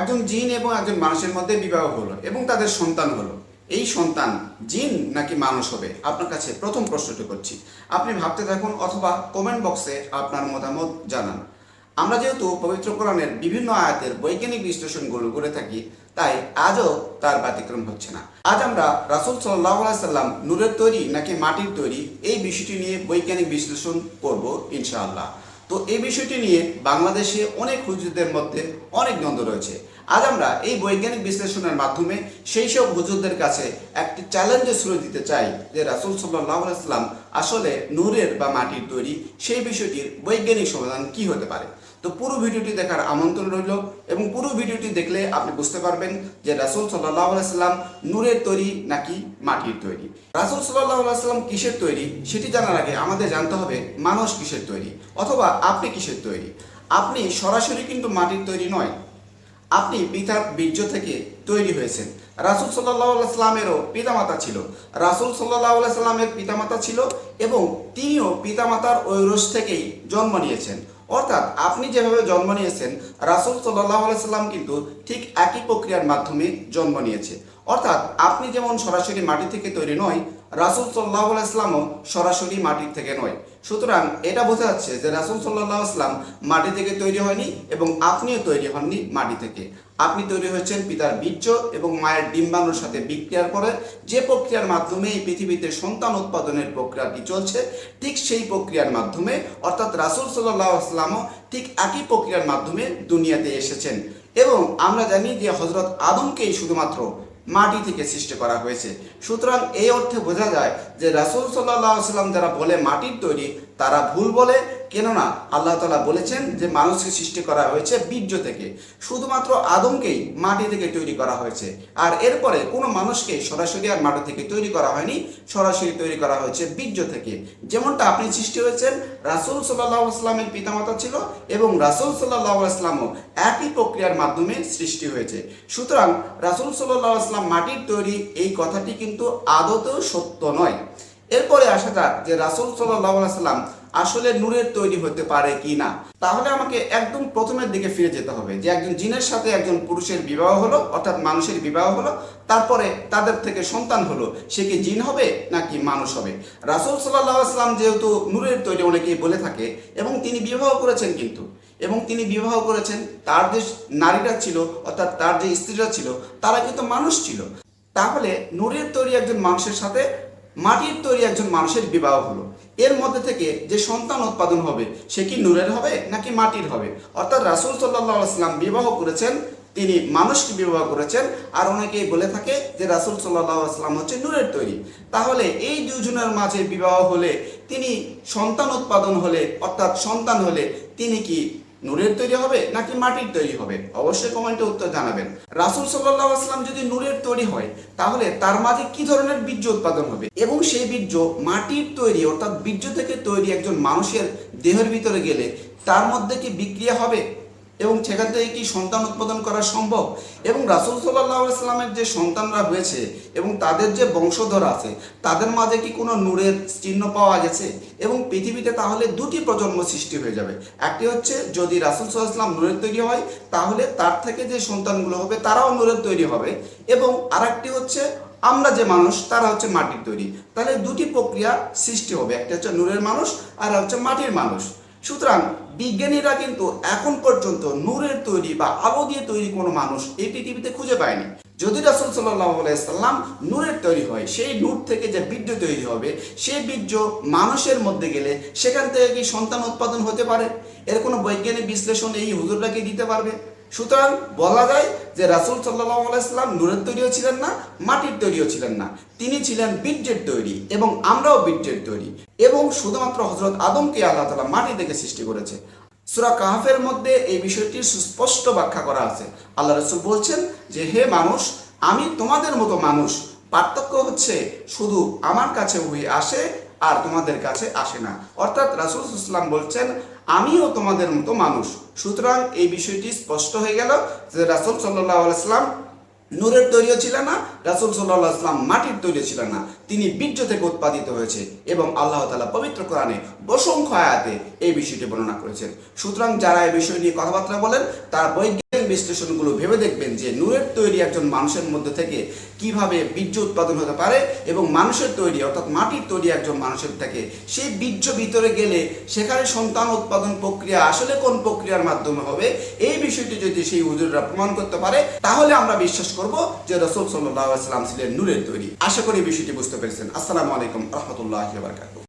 একজন জিন এবং একজন মানুষের মধ্যে বিবাহ হলো এবং তাদের সন্তান হলো। এই সন্তান জিন নাকি মানুষ হবে? আপনার কাছে প্রথম প্রশ্নটি করছি। আপনি ভাবতে থাকুন অথবা কমেন্ট বক্সে আপনার মতামত জানান। আমরা যেহেতু পবিত্র কোরআনের বিভিন্ন আয়াতের বৈজ্ঞানিক বিশ্লেষণগুলো করে থাকি, তাই আজও তার ব্যতিক্রম হচ্ছে না। আজ আমরা রাসুল সাল্লাম নূরের তৈরি নাকি মাটির তৈরি এই বিষয়টি নিয়ে বৈজ্ঞানিক বিশ্লেষণ করব ইনশাআল্লাহ। তো এই বিষয়টি নিয়ে বাংলাদেশে অনেক হুজুরদের মধ্যে অনেক দ্বন্দ্ব রয়েছে। আজ আমরা এই বৈজ্ঞানিক বিশ্লেষণের মাধ্যমে সেই সব হুজুরদের কাছে একটি চ্যালেঞ্জের সুরে দিতে চাই যে রাসুল সাল্লাহ সাল্লাম আসলে নূরের বা মাটির তৈরি সেই বিষয়টির বৈজ্ঞানিক সমাধান কি হতে পারে। তো পুরো ভিডিওটি দেখার আমন্ত্রণ রইল এবং পুরো ভিডিওটি দেখলে আপনি বুঝতে পারবেন যে রাসুল সাল্লাহ সাল্লাম নূরের তৈরি নাকি মাটির তৈরি। রাসুল সাল্লাহ সাল্লাম কিসের তৈরি সেটি জানার আগে আমাদের জানতে হবে মানুষ কিসের তৈরি অথবা আপনি কিসের তৈরি। আপনি সরাসরি কিন্তু মাটির তৈরি নয় আপনি পিতার বীর্য থেকে তৈরি হয়েছেন। রাসুল সাল্লাহ সাল্লামেরও পিতামাতা ছিল। রাসুল সাল্লাহ সাল্লামের পিতামাতা ছিল এবং তিনিও পিতামাতার ঐরস থেকেই জন্ম নিয়েছেন। অর্থাৎ আপনি যেভাবে জন্ম নিয়েছেন, রাসুল সাল্লাহ সাল্লাম কিন্তু ঠিক একই প্রক্রিয়ার মাধ্যমে জন্ম নিয়েছে। অর্থাৎ আপনি যেমন সরাসরি মাটি থেকে তৈরি নয় রাসুল সাল্লাহ ইসলামও সরাসরি মাটির থেকে নয়। সুতরাং এটা বোঝা যাচ্ছে যে রাসুল সাল্লাহ আসলাম মাটি থেকে তৈরি হয়নি এবং আপনিও তৈরি হননি মাটি থেকে। আপনি তৈরি হয়েছেন পিতার বীর্য এবং মায়ের ডিম্বাণুর সাথে বিক্রিয়ার পরে। যে প্রক্রিয়ার মাধ্যমে এই পৃথিবীতে সন্তান উৎপাদনের প্রক্রিয়াটি চলছে, ঠিক সেই প্রক্রিয়ার মাধ্যমে, অর্থাৎ রাসুল সাল্লাহ আসলামও ঠিক একই প্রক্রিয়ার মাধ্যমে দুনিয়াতে এসেছেন। এবং আমরা জানি যে হজরত আদমকেই শুধুমাত্র মাটি থেকে সৃষ্টি করা হয়েছে। সুতরাং এই অর্থে বোঝা যায় যে রাসুল সাল্লাহ সাল্লাম যারা বলে মাটির তৈরি, তারা ভুল বলে কেননা আল্লাহ তালা বলেছেন যে মানুষকে সৃষ্টি করা হয়েছে বীর্য থেকে। শুধুমাত্র আদমকেই মাটি থেকে তৈরি করা হয়েছে। আর এরপরে কোনো মানুষকে সরাসরি আর মাটি থেকে তৈরি করা হয়নি, সরাসরি তৈরি করা হয়েছে বীর্য থেকে। যেমনটা আপনি সৃষ্টি হয়েছেন, রাসুল সাল্লাহ আসলামের পিতামাতা ছিল এবং রাসুল সাল্লাহ আসলামও একই প্রক্রিয়ার মাধ্যমে সৃষ্টি হয়েছে। সুতরাং রাসুল সাল্লাহ আসলাম মাটির তৈরি এই কথাটি কিন্তু আদতেও সত্য নয়। এরপরে আসা যাক যে রাসুল সাল্লাহ সাল্লাম আসলে নূরের তৈরি হতে পারে কি না? তাহলে আমাকে একদম প্রথমের দিকে ফিরে যেতে হবে যে একজন জিনের সাথে একজন পুরুষের বিবাহ হলো, অর্থাৎ মানুষের বিবাহ হলো, তারপরে তাদের থেকে সন্তান হলো, সে কি জিন হবে নাকি মানুষ হবে? রাসুল সাল্লাহ যেহেতু নূরের তৈরি অনেকেই বলে থাকে, এবং তিনি বিবাহ করেছেন কিন্তু, এবং তিনি বিবাহ করেছেন, তার যে নারীরা ছিল, অর্থাৎ তার যে স্ত্রীরা ছিল, তারা কিন্তু মানুষ ছিল। তাহলে নূরের তৈরি একজন মানুষের সাথে মাটির তৈরি একজন মানুষের বিবাহ হলো। এর মধ্যে থেকে যে সন্তান উৎপাদন হবে, সে কি নূরের হবে নাকি মাটির হবে? অর্থাৎ রাসুল সাল্লাহ আসলাম বিবাহ করেছেন, তিনি মানুষকে বিবাহ করেছেন, আর অনেকেই বলে থাকে যে রাসুল সাল্লাহ আসলাম হচ্ছে নূরের তৈরি। তাহলে এই দুজনের মাঝে বিবাহ হলে তিনি সন্তান উৎপাদন হলে, অর্থাৎ সন্তান হলে তিনি কি নূরের তৈরি হবে নাকি মাটির তৈরি হবে? অবশ্যই কমেন্টে উত্তর জানাবেন। রাসুল সাল্লাহ আসলাম যদি নূরের তৈরি হয়, তাহলে তার মাঝে কি ধরনের বীর্য উৎপাদন হবে? এবং সেই বীর্য মাটির তৈরি, অর্থাৎ বীর্য থেকে তৈরি একজন মানুষের দেহের ভিতরে গেলে তার মধ্যে কি বিক্রিয়া হবে? এবং সেখান থেকে কি সন্তান উৎপাদন করা সম্ভব? এবং রাসুল সাল্লাহ আসলামের যে সন্তানরা হয়েছে এবং তাদের যে বংশধর আছে, তাদের মাঝে কি কোনো নূরের চিহ্ন পাওয়া গেছে? এবং পৃথিবীতে তাহলে দুটি প্রজন্ম সৃষ্টি হয়ে যাবে। একটি হচ্ছে যদি রাসুল সাল্লাহাম নূরের তৈরি হয়, তাহলে তার থেকে যে সন্তানগুলো হবে, তারাও নূরের তৈরি হবে। এবং আরেকটি হচ্ছে আমরা যে মানুষ, তারা হচ্ছে মাটির তৈরি। তাহলে দুটি প্রক্রিয়া সৃষ্টি হবে। একটা হচ্ছে নূরের মানুষ, আর হচ্ছে মাটির মানুষ। সুতরাং বিজ্ঞানীরা কিন্তু এখন পর্যন্ত নূরের তৈরি বা আলো দিয়ে তৈরি কোনো মানুষ এই পৃথিবীতে খুঁজে পায়নি। যদি রাসুল সাল্লাহ আলাইসাল্লাম নূরের তৈরি হয়, সেই নূর থেকে যে বীর্য তৈরি হবে সেই বীর্য মানুষের মধ্যে গেলে সেখান থেকে কি সন্তান উৎপাদন হতে পারে? এর কোনো বৈজ্ঞানিক বিশ্লেষণ এই হুজুরটাকে দিতে পারবে? সুতরাং বলা যায় যে রাসুল সাল্লাহ আলাইসাল্লাম নূরের তৈরিও ছিলেন না, মাটির তৈরিও ছিলেন না। তিনি ছিলেন বীর্যের তৈরি এবং আমরাও বীর্যের তৈরি এবং শুধুমাত্র হজরত আদমকে আল্লাহ তালা মাটি থেকে সৃষ্টি করেছে। সুরা কাহাফের মধ্যে এই বিষয়টির সুস্পষ্ট ব্যাখ্যা করা আছে। আল্লাহ রসুল বলছেন যে, হে মানুষ, আমি তোমাদের মতো মানুষ। পার্থক্য হচ্ছে শুধু আমার কাছে ওই আসে আর তোমাদের কাছে আসে না। অর্থাৎ রাসুল ইসলাম বলছেন আমিও তোমাদের মতো মানুষ। সুতরাং এই বিষয়টি স্পষ্ট হয়ে গেল যে রাসুল সাল্লাহ আলাইসলাম নূরের তৈরিও ছিলেন না, রাসুল সাল্লাহ আসলাম মাটির তৈরি ছিল না। তিনি বীর্য থেকে উৎপাদিত হয়েছে এবং আল্লাহ তালা পবিত্র কোরআনে অসংখ্য আয়াতে এই বিষয়টি বর্ণনা করেছেন। সুতরাং যারা এই বিষয় নিয়ে কথাবার্তা বলেন, তারা বৈজ্ঞানিক বিশ্লেষণগুলো ভেবে দেখবেন যে নূরের তৈরি একজন মানুষের মধ্যে থেকে কীভাবে বীর্য উৎপাদন হতে পারে এবং মানুষের তৈরি, অর্থাৎ মাটির তৈরি একজন মানুষের থেকে সেই বীর্য ভিতরে গেলে সেখানে সন্তান উৎপাদন প্রক্রিয়া আসলে কোন প্রক্রিয়ার মাধ্যমে হবে, এই বিষয়টি যদি সেই হুজুররা প্রমাণ করতে পারে, তাহলে আমরা বিশ্বাস করব যে রসুল সাল্লাহ আসলাম ছিলেন নূরের তৈরি। আশা করি বিষয়টি বুঝতে পেরেছেন। আসসালামু আলাইকুম রহমতুল্লাহ